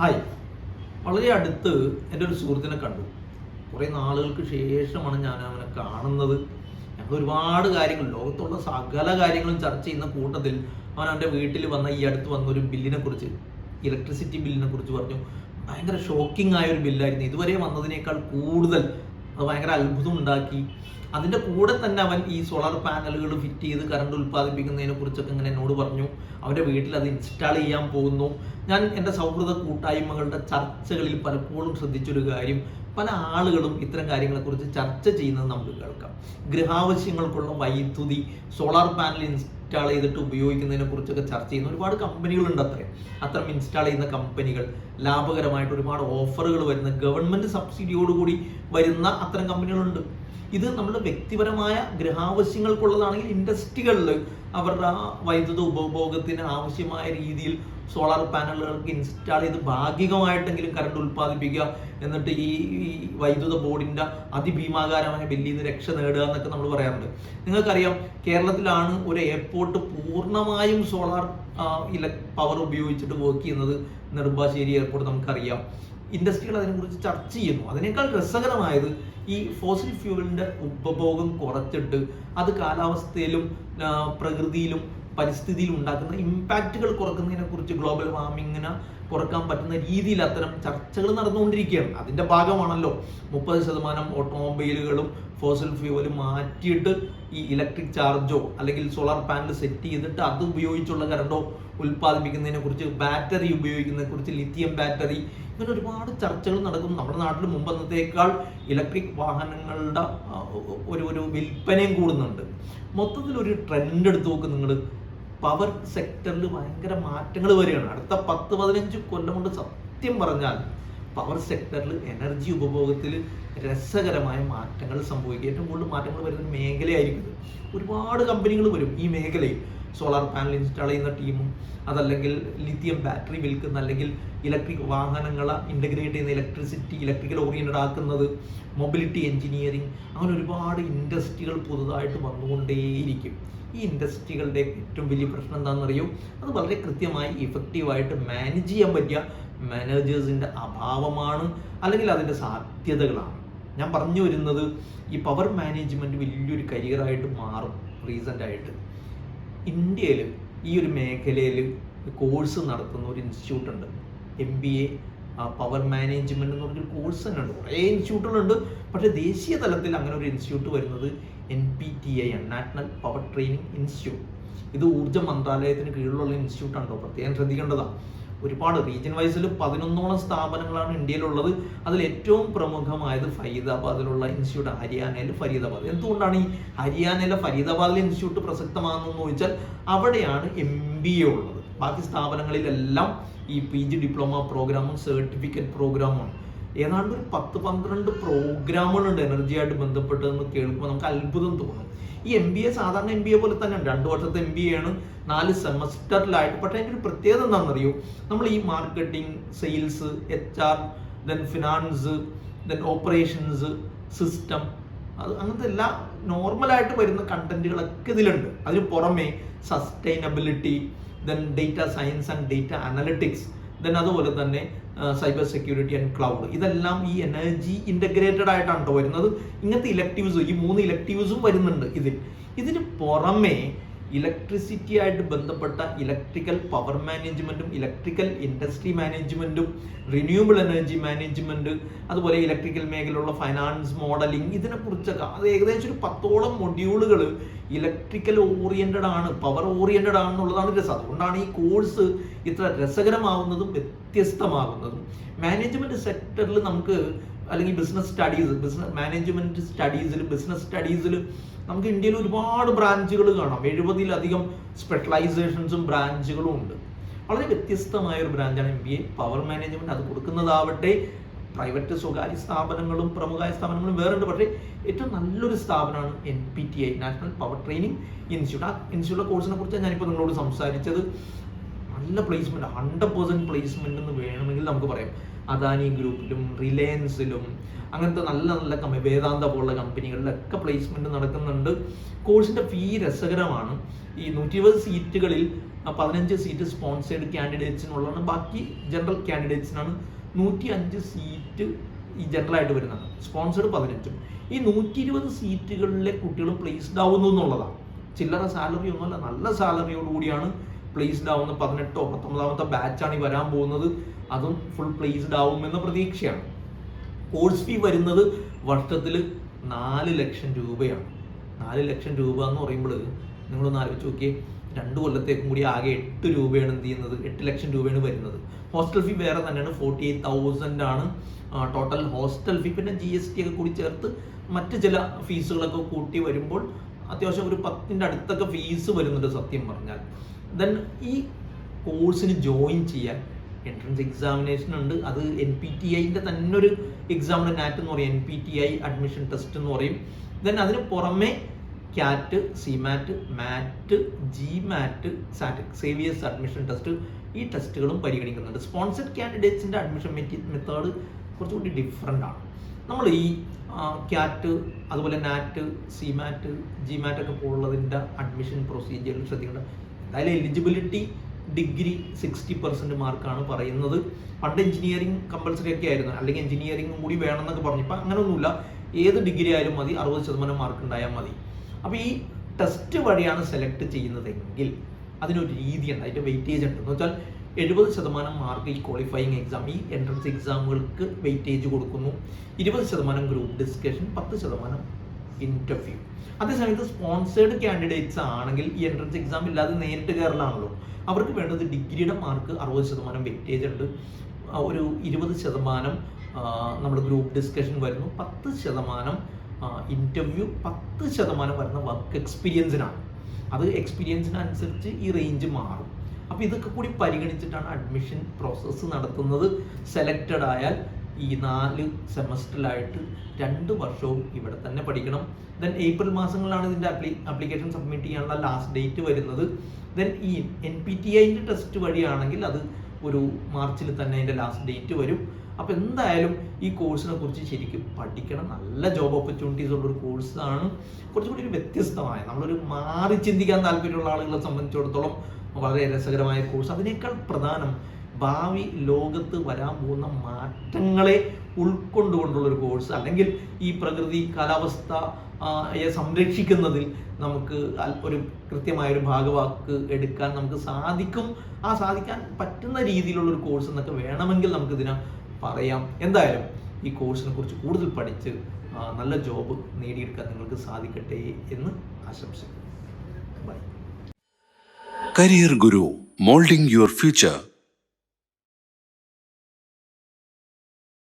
Hi വളരെ അടുത്ത് എന്റെ ഒരു സുഹൃത്തിനെ കണ്ടു. കുറേ നാളുകൾക്ക് ശേഷമാണ് ഞാൻ അവനെ കാണുന്നത്. ഞങ്ങൾ ഒരുപാട് കാര്യങ്ങൾ ലോകത്തുള്ള സകല കാര്യങ്ങളും ചർച്ച ചെയ്യുന്ന കൂട്ടത്തിൽ അവൻ അവന്റെ വീട്ടിൽ വന്ന ഈ അടുത്ത് വന്ന ഒരു ബില്ലിനെ കുറിച്ച് ഇലക്ട്രിസിറ്റി ബില്ലിനെ കുറിച്ച് പറഞ്ഞു. ഭയങ്കര ഷോക്കിംഗ് ആയ ഒരു ബില്ലായിരുന്നു. ഇതുവരെ വന്നതിനേക്കാൾ കൂടുതൽ അത് ഭയങ്കര അത്ഭുതം ഉണ്ടാക്കി. അതിന്റെ കൂടെ തന്നെ അവൻ ഈ സോളാർ പാനലുകൾ ഫിറ്റ് ചെയ്ത് കറണ്ട് ഉൽപ്പാദിപ്പിക്കുന്നതിനെ കുറിച്ചൊക്കെ ഇങ്ങനെ എന്നോട് പറഞ്ഞു. അവന്റെ വീട്ടിൽ അത് ഇൻസ്റ്റാൾ ചെയ്യാൻ പോകുന്നു. ഞാൻ എന്റെ സൗഹൃദ കൂട്ടായ്മകളുടെ ചർച്ചകളിൽ പലപ്പോഴും ശ്രദ്ധിച്ചൊരു കാര്യം. പല ആളുകളും ഇത്തരം കാര്യങ്ങളെക്കുറിച്ച് ചർച്ച ചെയ്യുന്നത് നമുക്ക് കേൾക്കാം. ഗൃഹാവശ്യങ്ങൾക്കുള്ള വൈദ്യുതി സോളാർ പാനൽ ഇൻസ്റ്റാൾ ചെയ്തിട്ട് ഉപയോഗിക്കുന്നതിനെ കുറിച്ചൊക്കെ ചർച്ച ചെയ്യുന്ന ഒരുപാട് കമ്പനികളുണ്ട് അത്രയും അത്തരം ഇൻസ്റ്റാൾ ചെയ്യുന്ന കമ്പനികൾ ലാഭകരമായിട്ട് ഒരുപാട് ഓഫറുകൾ വരുന്ന ഗവൺമെന്റ് സബ്സിഡിയോടുകൂടി വരുന്ന അത്തരം കമ്പനികളുണ്ട് ഇത് നമ്മൾ വ്യക്തിപരമായ ഗൃഹാവശ്യങ്ങൾക്കുള്ളതാണെങ്കിൽ ഇൻഡസ്ട്രികളിൽ അവരുടെ വൈദ്യുത ഉപഭോഗത്തിന് ആവശ്യമായ രീതിയിൽ സോളാർ പാനലുകൾക്ക് ഇൻസ്റ്റാൾ ചെയ്ത് ഭാഗികമായിട്ടെങ്കിലും കറണ്ട് ഉൽപ്പാദിപ്പിക്കുക. എന്നിട്ട് ഈ വൈദ്യുത ബോർഡിന്റെ അതിഭീമാകാരമായ നിന്ന് രക്ഷ നേടുക എന്നൊക്കെ നമ്മൾ പറയാറുണ്ട്. നിങ്ങൾക്കറിയാം കേരളത്തിലാണ് ഒരു എയർപോർട്ട് പൂർണമായും സോളാർ ഇല പവർ ഉപയോഗിച്ചിട്ട് വർക്ക് ചെയ്യുന്നത്. നെടുമ്പാശ്ശേരി എയർപോർട്ട് നമുക്കറിയാം. ഇൻഡസ്ട്രികൾ അതിനെക്കുറിച്ച് ചർച്ച ചെയ്യുന്നു. അതിനേക്കാൾ രസകരമായത് ഈ ഫോസിൽ ഫ്യൂവലിന്റെ ഉപഭോഗം കുറച്ചിട്ട് അത് കാലാവസ്ഥയിലും പ്രകൃതിയിലും പരിസ്ഥിതിയിലും ഉണ്ടാക്കുന്ന ഇമ്പാക്റ്റുകൾ കുറക്കുന്നതിനെ കുറിച്ച് ഗ്ലോബൽ വാർമിങ്ങിന് കുറയ്ക്കാൻ പറ്റുന്ന രീതിയിൽ അത്തരം ചർച്ചകൾ നടന്നുകൊണ്ടിരിക്കുകയാണ്. അതിന്റെ ഭാഗമാണല്ലോ മുപ്പത് ശതമാനം ഓട്ടോമൊബൈലുകളും ഫോസിൽ ഫ്യൂവലും മാറ്റിയിട്ട് ഈ ഇലക്ട്രിക് ചാർജോ അല്ലെങ്കിൽ സോളാർ പാനൽ സെറ്റ് ചെയ്തിട്ട് അത് ഉപയോഗിച്ചുള്ള കറണ്ടോ ഉൽപ്പാദിപ്പിക്കുന്നതിനെ കുറിച്ച് ബാറ്ററി ഉപയോഗിക്കുന്നതിനെ കുറിച്ച് ലിത്തിയം ബാറ്ററി ഇങ്ങനെ ഒരുപാട് ചർച്ചകൾ നടക്കുന്നു നമ്മുടെ നാട്ടിൽ മുമ്പന്നത്തേക്കാൾ ഇലക്ട്രിക് വാഹനങ്ങളുടെ ഒരു ഒരു വിൽപ്പനയും കൂടുന്നുണ്ട്. മൊത്തത്തിൽ ഒരു ട്രെൻഡ് എടുത്ത് നോക്ക് നിങ്ങൾ പവർ സെക്ടറിൽ ഭയങ്കര മാറ്റങ്ങൾ വരികയാണ്. അടുത്ത പത്ത് പതിനഞ്ച് കൊല്ലം കൊണ്ട് സത്യം പറഞ്ഞാൽ പവർ സെക്ടറിൽ എനർജി ഉപഭോഗത്തിൽ രസകരമായ മാറ്റങ്ങൾ സംഭവിക്കുക. ഏറ്റവും കൂടുതൽ മാറ്റങ്ങൾ വരുന്ന മേഖലയായിരിക്കും. ഒരുപാട് കമ്പനികൾ വരും ഈ മേഖലയിൽ. സോളാർ പാനൽ ഇൻസ്റ്റാൾ ചെയ്യുന്ന ടീമും അതല്ലെങ്കിൽ ലിഥിയം ബാറ്ററി വിൽക്കുന്ന അല്ലെങ്കിൽ ഇലക്ട്രിക് വാഹനങ്ങളെ ഇന്റഗ്രേറ്റ് ചെയ്യുന്ന ഇലക്ട്രിസിറ്റി ഇലക്ട്രിക്കൽ ഓറിയന്റഡ് ആക്കുന്നത് മൊബിലിറ്റി എഞ്ചിനീയറിംഗ് അങ്ങനെ ഒരുപാട് ഇൻഡസ്ട്രികൾ പുതുതായിട്ട് വന്നുകൊണ്ടേയിരിക്കും. ഈ ഇൻഡസ്ട്രികളുടെ ഏറ്റവും വലിയ പ്രശ്നം എന്താണെന്നറിയോ? അത് വളരെ കൃത്യമായി ഇഫക്റ്റീവായിട്ട് മാനേജ് ചെയ്യാൻ പറ്റിയ മാനേജേഴ്സിന്റെ അഭാവമാണ് അല്ലെങ്കിൽ അതിന്റെ സാധ്യതകളാണ്. ഞാൻ പറഞ്ഞു വരുന്നത് ഈ പവർ മാനേജ്മെന്റ് വലിയൊരു കരിയറായിട്ട് മാറും റീസെന്റ് ആയിട്ട്. ഇന്ത്യയിൽ ഈ ഒരു മേഖലയിൽ കോഴ്സ് നടത്തുന്ന ഒരു ഇൻസ്റ്റിറ്റ്യൂട്ട് ഉണ്ട്. M B A power management എന്ന് പറഞ്ഞൊരു കോഴ്സ് തന്നെ ഉണ്ട്. കുറേ ഇൻസ്റ്റിറ്റ്യൂട്ടുകളുണ്ട് പക്ഷേ ദേശീയ തലത്തിൽ അങ്ങനെ ഒരു ഇൻസ്റ്റിറ്റ്യൂട്ട് വരുന്നത് എൻ പി ടി ഐ ആണ്. നാഷണൽ പവർ ട്രെയിനിങ് ഇൻസ്റ്റിറ്റ്യൂട്ട് ഇത് ഊർജ മന്ത്രാലയത്തിന് കീഴിലുള്ള ഇൻസ്റ്റിറ്റ്യൂട്ട് ആണ് പ്രത്യേകം ശ്രദ്ധിക്കേണ്ടതാണ് ഒരുപാട് റീജിയൻ വൈസിൽ പതിനൊന്നോളം സ്ഥാപനങ്ങളാണ് ഇന്ത്യയിലുള്ളത്. അതിൽ ഏറ്റവും പ്രമുഖമായത് ഫരീദാബാദിലുള്ള ഇൻസ്റ്റിറ്റ്യൂട്ട് ഹരിയാനയിലെ ഫരീദാബാദ്. എന്തുകൊണ്ടാണ് ഈ ഹരിയാനയിലെ ഫരീദാബാദിലെ ഇൻസ്റ്റിറ്റ്യൂട്ട് പ്രസക്തമാണെന്ന് ചോദിച്ചാൽ അവിടെയാണ് എം ബി എ ഉള്ളത്. ബാക്കി സ്ഥാപനങ്ങളിലെല്ലാം ഈ പി ജി ഡിപ്ലോമ പ്രോഗ്രാമും സർട്ടിഫിക്കറ്റ് പ്രോഗ്രാമും ഏതാണ്ട് ഒരു പത്ത് പന്ത്രണ്ട് പ്രോഗ്രാമുകളുണ്ട് എനർജിയായിട്ട് ബന്ധപ്പെട്ടതെന്ന് കേൾക്കുമ്പോൾ നമുക്ക് അത്ഭുതം തോന്നും. ഈ എം ബി എ സാധാരണ എം ബി എ പോലെ തന്നെ രണ്ട് വർഷത്തെ എം ബി എ ആണ് നാല് സെമസ്റ്ററിലായിട്ട്. പക്ഷേ അതിന്റെ ഒരു പ്രത്യേകത എന്താണെന്നറിയോ? നമ്മൾ ഈ marketing sales H R then finance then operations system അത് അങ്ങനത്തെ എല്ലാ നോർമലായിട്ട് വരുന്ന കണ്ടന്റുകളൊക്കെ ഇതിലുണ്ട്. അതിന് പുറമെ sustainability then data science and data analytics then അതുപോലെ തന്നെ സൈബർ സെക്യൂരിറ്റി ആൻഡ് ക്ലൗഡ് ഇതെല്ലാം ഈ എനർജി ഇന്റഗ്രേറ്റഡ് ആയിട്ടാണ് കേട്ടോ വരുന്നത്. ഇങ്ങനത്തെ ഇലക്ടീവ്സ് ഈ മൂന്ന് ഇലക്ടീവ്സും വരുന്നുണ്ട് ഇതിൽ. ഇതിന് പുറമെ ഇലക്ട്രിസിറ്റി ആയിട്ട് ബന്ധപ്പെട്ട ഇലക്ട്രിക്കൽ പവർ മാനേജ്മെന്റും ഇലക്ട്രിക്കൽ ഇൻഡസ്ട്രി മാനേജ്മെന്റും റിന്യൂവബിൾ എനർജി മാനേജ്മെന്റ് അതുപോലെ ഇലക്ട്രിക്കൽ മേഖലയിലുള്ള ഫൈനാൻസ് മോഡലിംഗ് ഇതിനെക്കുറിച്ചൊക്കെ അത് ഏകദേശം ഒരു പത്തോളം മൊഡ്യൂളുകൾ ഇലക്ട്രിക്കൽ ഓറിയന്റഡ് ആണ് പവർ ഓറിയന്റഡ് ആണെന്നുള്ളതാണ് രസം. അതുകൊണ്ടാണ് ഈ കോഴ്സ് ഇത്ര രസകരമാവുന്നതും വ്യത്യസ്തമാകുന്നതും. മാനേജ്മെന്റ് സെക്ടറിൽ നമുക്ക് അല്ലെങ്കിൽ ബിസിനസ് സ്റ്റഡീസ് ബിസിനസ് മാനേജ്മെന്റ് സ്റ്റഡീസിൽ ബിസിനസ് സ്റ്റഡീസിൽ നമുക്ക് ഇന്ത്യയിൽ ഒരുപാട് ബ്രാഞ്ചുകൾ കാണാം. എഴുപതിലധികം സ്പെഷ്യലൈസേഷൻസും ബ്രാഞ്ചുകളും ഉണ്ട്. വളരെ വ്യത്യസ്തമായ ഒരു ബ്രാഞ്ചാണ് M B A power management അത് കൊടുക്കുന്നതാവട്ടെ പ്രൈവറ്റ് സ്വകാര്യ സ്ഥാപനങ്ങളും പ്രമുഖായ സ്ഥാപനങ്ങളും വേറെ ഉണ്ട് പക്ഷേ ഏറ്റവും നല്ലൊരു സ്ഥാപനമാണ് N P T I national power training institute ആ ഇൻസ്റ്റിറ്റ്യൂട്ടിലെ കോഴ്സിനെ കുറിച്ച് ഞാനിപ്പോൾ നിങ്ങളോട് സംസാരിച്ചത്. നല്ല പ്ലേസ്മെന്റ് ഹൺഡ്രഡ് പെർസെന്റ് പ്ലേസ്മെന്റ് എന്ന് വേണമെങ്കിൽ നമുക്ക് പറയാം. അദാനി ഗ്രൂപ്പിലും റിലയൻസിലും അങ്ങനത്തെ നല്ല നല്ല കമ്പനി വേദാന്ത പോലുള്ള കമ്പനികളിലൊക്കെ പ്ലേസ്മെന്റ് നടക്കുന്നുണ്ട്. കോഴ്സിന്റെ ഫീ രസകരമാണ്. ഈ നൂറ്റി ഇരുപത് സീറ്റുകളിൽ പതിനഞ്ച് സീറ്റ് സ്പോൺസേഡ് കാൻഡിഡേറ്റ്സിനുള്ളതാണ് ബാക്കി ജനറൽ കാൻഡിഡേറ്റ്സിനാണ് നൂറ്റി അഞ്ച് സീറ്റ് ഈ ജനറൽ ആയിട്ട് വരുന്നത്. സ്പോൺസേഡ് പതിനഞ്ചും. ഈ നൂറ്റി ഇരുപത് സീറ്റുകളിലെ കുട്ടികൾ പ്ലേസ്ഡ് ആവുന്നു എന്നുള്ളതാണ്. ചില്ലറ സാലറി ഒന്നുമല്ല നല്ല സാലറിയോട് കൂടിയാണ് പ്ലേസ്ഡ് ആവുന്ന പതിനെട്ടോ പത്തൊമ്പതാമത്തെ ബാച്ചാണ് ഈ വരാൻ പോകുന്നത്. അതും ഫുൾ പ്ലേസ്ഡ് ആവുമെന്ന പ്രതീക്ഷയാണ്. കോഴ്സ് ഫീ വരുന്നത് വർഷത്തിൽ നാല് ലക്ഷം രൂപയാണ്. നാല് ലക്ഷം രൂപ എന്ന് പറയുമ്പോൾ നിങ്ങളൊന്ന് ആലോചിച്ച് നോക്കിയേ രണ്ട് കൊല്ലത്തേക്കും കൂടി ആകെ എട്ട് രൂപയാണ് എന്ത് ചെയ്യുന്നത്? എട്ട് ലക്ഷം രൂപയാണ് വരുന്നത്. ഹോസ്റ്റൽ ഫീ വേറെ തന്നെയാണ് ഫോർട്ടി എയ്റ്റ് തൗസൻഡ് ആണ് ടോട്ടൽ ഹോസ്റ്റൽ ഫീ പിന്നെ ജി എസ് ടി ഒക്കെ കൂടി ചേർത്ത് മറ്റ് ചില ഫീസുകളൊക്കെ കൂട്ടി വരുമ്പോൾ അത്യാവശ്യം ഒരു പത്തിന്റെ അടുത്തൊക്കെ ഫീസ് വരുന്നുണ്ട് സത്യം പറഞ്ഞാൽ. ദെൻ ഈ കോഴ്സിന് ജോയിൻ ചെയ്യാൻ എൻട്രൻസ് എക്സാമിനേഷൻ ഉണ്ട്. അത് എൻ പി ടി ഐന്റെ തന്നെ ഒരു എക്സാമിന് നാറ്റ് എന്ന് പറയും. N P T I admission test എന്ന് പറയും. ദെൻ അതിന് പുറമെ CAT CMAT MAT GMAT XAT സേവിയസ് admission test ഈ ടെസ്റ്റുകളും പരിഗണിക്കുന്നുണ്ട്. സ്പോൺസർഡ് കാൻഡിഡേറ്റ്സിന്റെ അഡ്മിഷൻ മെത്തേഡ് കുറച്ചുകൂടി ഡിഫറെന്റ് ആണ്. നമ്മൾ ഈ ക്യാറ്റ് അതുപോലെ നാറ്റ് സിമാറ്റ് ജിമാറ്റ് ഒക്കെ പോലുള്ളതിന്റെ അഡ്മിഷൻ പ്രൊസീജിയറിൽ ശ്രദ്ധിക്കേണ്ട എന്തായാലും എലിജിബിലിറ്റി ഡിഗ്രി സിക്സ്റ്റി പെർസെന്റ് മാർക്കാണ് പറയുന്നത്. പണ്ട് എഞ്ചിനീയറിംഗ് കമ്പൽസറി ഒക്കെ ആയിരുന്നു. അല്ലെങ്കിൽ എഞ്ചിനീയറിംഗ് കൂടി വേണമെന്നൊക്കെ പറഞ്ഞു. ഇപ്പം അങ്ങനെയൊന്നുമില്ല ഏത് ഡിഗ്രി ആയാലും മതി. അറുപത് ശതമാനം മാർക്ക് ഉണ്ടായാൽ മതി. അപ്പോൾ ഈ ടെസ്റ്റ് വഴിയാണ് സെലക്ട് ചെയ്യുന്നതെങ്കിൽ അതിനൊരു രീതിയുണ്ട്. അതിന്റെ വെയിറ്റേജ് ഉണ്ട്. എന്ന് വെച്ചാൽ എഴുപത് ശതമാനം മാർക്ക് ഈ ക്വാളിഫയിങ് എക്സാം ഈ എൻട്രൻസ് എക്സാമുകൾക്ക് വെയിറ്റേജ് കൊടുക്കുന്നു. ഇരുപത് ശതമാനം ഗ്രൂപ്പ് ഡിസ്കഷൻ പത്ത് ശതമാനം ഇന്റർവ്യൂ അതേസമയത്ത് സ്പോൺസേഡ് കാൻഡിഡേറ്റ്സ് ആണെങ്കിൽ ഈ എൻട്രൻസ് എക്സാം ഇല്ലാതെ നേരിട്ട് കയറലാണല്ലോ അവർക്ക് വേണ്ടത് ഡിഗ്രിയുടെ മാർക്ക് അറുപത് ശതമാനം വെയിറ്റേജ് ഉണ്ട്. ഒരു ഇരുപത് ശതമാനം നമ്മുടെ ഗ്രൂപ്പ് ഡിസ്കഷൻ വരുന്നു. പത്ത് ശതമാനം ഇന്റർവ്യൂ പത്ത് ശതമാനം വരുന്ന വർക്ക് എക്സ്പീരിയൻസിനാണ് അത് എക്സ്പീരിയൻസിനനുസരിച്ച് ഈ റേഞ്ച് മാറും. അപ്പോൾ ഇതൊക്കെ കൂടി പരിഗണിച്ചിട്ടാണ് അഡ്മിഷൻ പ്രോസസ്സ് നടത്തുന്നത്. സെലക്റ്റഡ് ആയാൽ ഈ നാല് സെമസ്റ്ററിലായിട്ട് രണ്ട് വർഷവും ഇവിടെ തന്നെ പഠിക്കണം. ദെൻ ഏപ്രിൽ മാസങ്ങളിലാണ് ഇതിന്റെ അപ്ലി ആപ്ലിക്കേഷൻ സബ്മിറ്റ് ചെയ്യാനുള്ള ലാസ്റ്റ് ഡേറ്റ് വരുന്നത്. ദെൻ ഈ എൻ പി ടി ഐന്റെ ടെസ്റ്റ് വഴിയാണെങ്കിൽ അത് ഒരു മാർച്ചിൽ തന്നെ അതിന്റെ ലാസ്റ്റ് ഡേറ്റ് വരും. അപ്പോൾ എന്തായാലും ഈ കോഴ്സിനെ കുറിച്ച് ശരിക്കും പഠിക്കണം. നല്ല ജോബ് ഓപ്പർച്യൂണിറ്റീസ് ഉള്ള ഒരു കോഴ്സാണ് കുറച്ചുകൂടി ഒരു വ്യത്യസ്തമായ നമ്മളൊരു മാറി ചിന്തിക്കാൻ താല്പര്യമുള്ള ആളുകളെ സംബന്ധിച്ചിടത്തോളം വളരെ രസകരമായ കോഴ്സ് അതിനേക്കാൾ പ്രധാനം ഭാവി ലോകത്ത് വരാൻ പോകുന്ന മാറ്റങ്ങളെ ഉൾക്കൊണ്ടുകൊണ്ടുള്ള ഒരു കോഴ്സ് അല്ലെങ്കിൽ ഈ പ്രകൃതി കാലാവസ്ഥ യെ സംരക്ഷിക്കുന്നതിൽ നമുക്ക് ഒരു കൃത്യമായ ഒരു ഭാഗവാക്ക് എടുക്കാൻ നമുക്ക് സാധിക്കും. ആ സാധിക്കാൻ പറ്റുന്ന രീതിയിലുള്ള ഒരു കോഴ്സ് എന്നൊക്കെ വേണമെങ്കിൽ നമുക്കിതിനെ പറയാം. എന്തായാലും ഈ കോഴ്സിനെ കുറിച്ച് കൂടുതൽ പഠിച്ച് നല്ല ജോബ് നേടിയെടുക്കാൻ നിങ്ങൾക്ക് സാധിക്കട്ടെ എന്ന് ആശംസിക്കുന്നു. By career guru molding your future.